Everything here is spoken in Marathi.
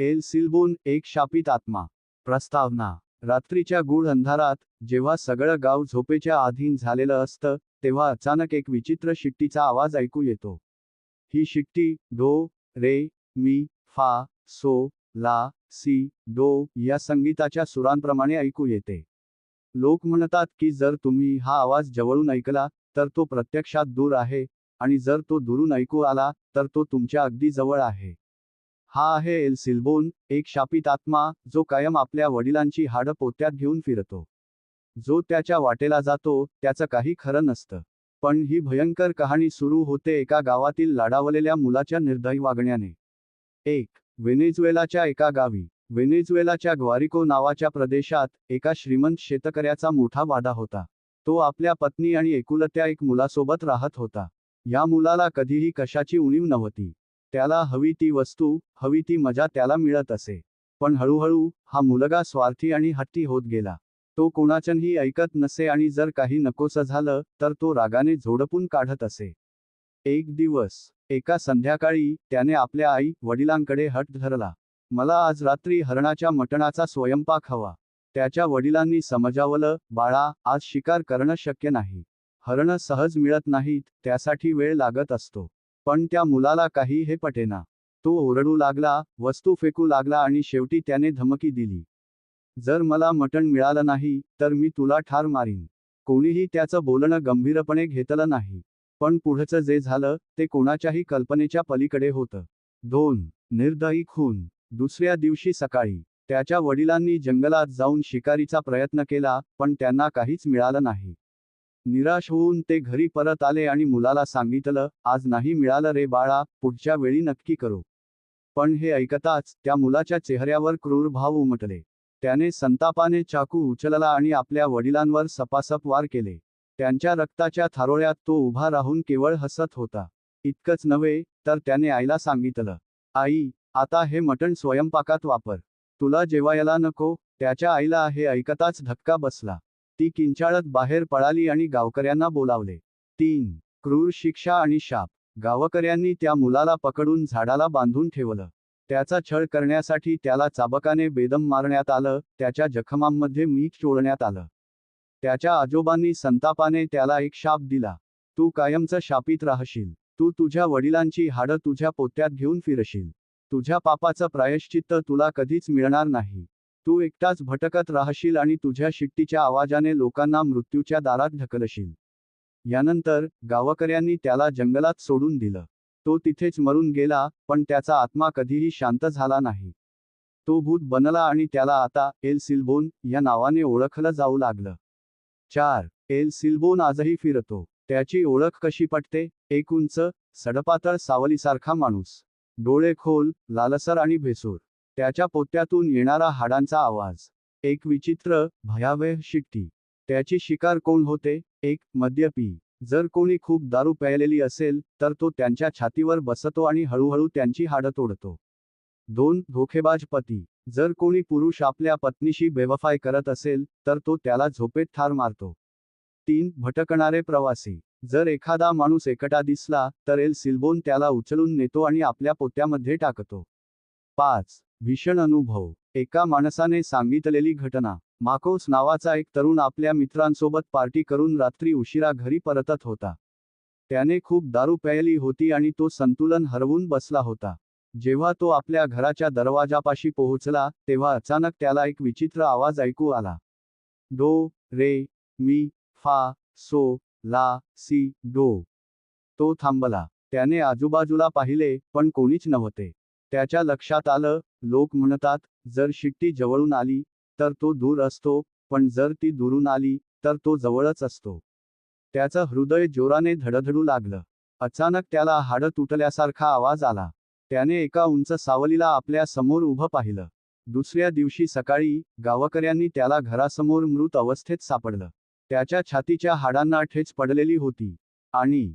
एल सिलबोन एक शापित आत्मा. प्रस्तावना. रात्रीच्या गूढ अंधारात जेव्हा सगळं गाव झोपेच्या अधीन झालेलं असतं तेव्हा अचानक एक विचित्र शिट्टीचा आवाज ऐकू येतो. ही शिट्टी डो रे मी फा सो ला सी डो या संगीताच्या सुरांप्रमाणे ऐकू येते. लोक म्हणतात की जर तुम्ही हा आवाज जवळून ऐकला तर तो प्रत्यक्षात दूर आहे आणि जर तो दुरून ऐकू आला तर तो तुमच्या अगदी जवळ आहे. हा आहे एल सिल्बोन एक शापित आत्मा जो कायम आपल्या वडिलांची हाडं पोत्यात घेऊन फिरतो. जो त्याच्या वाटेला जातो त्याचं काही खरं नसतं. पण ही भयंकर कहाणी सुरू होते एका गावातील लाडावलेल्या मुलाच्या निर्दयी वागण्याने. एक व्हेनेझुएलाच्या एका गावी. व्हेनेझुएलाच्या ग्वारिको नावाच्या प्रदेशात एका श्रीमंत शेतकऱ्याचा मोठा वाडा होता. तो आपल्या पत्नी आणि एकुलत्या एक मुलासोबत राहत होता. या मुलाला कधीही कशाची उणीव नव्हती. त्याला हवी ती वस्तू हवी ती मजा त्याला मिळत असे. पण हळूहळू हा मुलगा स्वार्थी आणि हट्टी होत गेला. तो कोणाचनही ऐकत नसे आणि जर काही नकोसं झालं तर तो रागाने झोडपून काढत असे. एक दिवस एका संध्याकाळी त्याने आपल्या आई वडिलांकडे हट धरला. मला आज रात्री हरणाच्या मटणाचा स्वयंपाक हवा. त्याच्या वडिलांनी समजावलं बाळा आज शिकार करणं शक्य नाही. हरणं सहज मिळत नाहीत त्यासाठी वेळ लागत असतो. पण त्या मुलाला काही हे पटेना. तो ओरडू लागला वस्तू फेकू लागला आणि शेवटी त्याने धमकी दिली. जर मला मटण मिळालं नाही तर मी तुला ठार मारीन. कोणीही त्याचं बोलणं गंभीरपणे घेतलं नाही. पण पुढचं जे झालं ते कोणाच्याही कल्पनेच्या पलीकडे होतं. दोन निर्दयी खून. दुसऱ्या दिवशी सकाळी त्याच्या वडिलांनी जंगलात जाऊन शिकारीचा प्रयत्न केला पण त्यांना काहीच मिळालं नाही. निराश होऊन ते घरी परत आले आणि मुलाला सांगितलं आज नाही मिळालं रे बाळा पुढच्या वेळी नक्की करू. पण हे ऐकताच त्या मुलाच्या चेहऱ्यावर क्रूर भाव उमटले. त्याने संतापाने चाकू उचलला आणि आपल्या वडिलांवर सपासप वार केले. त्यांच्या रक्ताच्या थारोळ्यात तो उभा राहून केवळ हसत होता. इतकंच नव्हे तर त्याने आईला सांगितलं आई आता हे मटण स्वयंपाकात वापर. तुला जेवायला नको. त्याच्या आईला हे ऐकताच धक्का बसला. ती किंचाळत बाहेर पळाली आणि गावकऱ्यांना बोलावले. तीन. क्रूर शिक्षा आणि शाप. गावकऱ्यांनी त्या मुलाला पकडून झाडाला बांधून ठेवलं. त्याचा छळ करण्यासाठी त्याला चाबकाने बेदम मारण्यात आलं त्याच्या जखमांमध्ये मीठ चोळण्यात आलं. त्याच्या आजोबांनी संतापाने त्याला एक शाप दिला. तू कायमचं शापित राहशील. तू तुझ्या वडिलांची हाडं तुझ्या पोत्यात घेऊन फिरशील. तुझ्या पापाचं प्रायश्चित्त तुला कधीच मिळणार नाही. तू एकटाच भटकत राहशील आणि तुझ्या शिट्टीच्या आवाजाने लोकांना मृत्यूच्या दारात ढकलशील. यानंतर गावकऱ्यांनी त्याला जंगलात सोडून दिलं. तो तिथेच मरून गेला पण त्याचा आत्मा कधीही शांत झाला नाही. तो भूत बनला आणि त्याला आता एल सिल्बोन या नावाने ओळखलं जाऊ लागलं. चार एल सिल्बोन आजही फिरतो. त्याची ओळख कशी पटते? एक उंच सडपातळ सावलीसारखा माणूस. डोळे खोल लालसर आणि भेसूर. त्याच्या पोत्यातून येणारा हाडांचा आवाज. एक विचित्र भयावह शिट्टी. त्याची शिकार कोण होते? एक मद्यपी. जर कोणी खूप दारू प्यायलेली असेल तर तो त्यांच्या छातीवर बसतो आणि हळूहळू त्यांची हाडं तोडतो. दोन धोखेबाज पती. जर कोणी पुरुष आपल्या पत्नीशी बेवफाय करत असेल तर तो त्याला झोपेत ठार मारतो. तीन भटकणारे प्रवासी. जर एखादा माणूस एकटा दिसला तर एल सिल्बोन त्याला उचलून नेतो आणि आपल्या पोत्यामध्ये टाकतो. पाच भीषण अनुभव. एका माणसाने सांगितलेली घटना. माकोस नावाचा एक तरुण आपल्या मित्रांसोबत पार्टी करून रात्री उशिरा घरी परतत होता. त्याने खूप दारू प्यायली होती आणि तो संतुलन हरवून बसला होता. जेव्हा तो आपल्या घराच्या दरवाजापाशी पोहोचला तेव्हा अचानक त्याला एक विचित्र आवाज ऐकू आला. डो रे मी फा सो ला सी डो. तो थांबला. त्याने आजूबाजूला पाहिले पण कोणीच नव्हते. त्याच्या लक्षात आलं लोक म्हणतात जर शिट्टी जवळून आली तर तो दूर असतो पण जर ती दुरून आली तर तो जवळच असतो. त्याचं हृदय जोराने धडधडू लागलं. अचानक त्याला हाडं तुटल्यासारखा आवाज आला. त्याने एका उंच सावलीला आपल्यासमोर उभं पाहिलं. दुसऱ्या दिवशी सकाळी गावकऱ्यांनी त्याला घरासमोर मृत अवस्थेत सापडलं. त्याच्या छातीच्या हाडांना ठेच पडलेली होती. आणि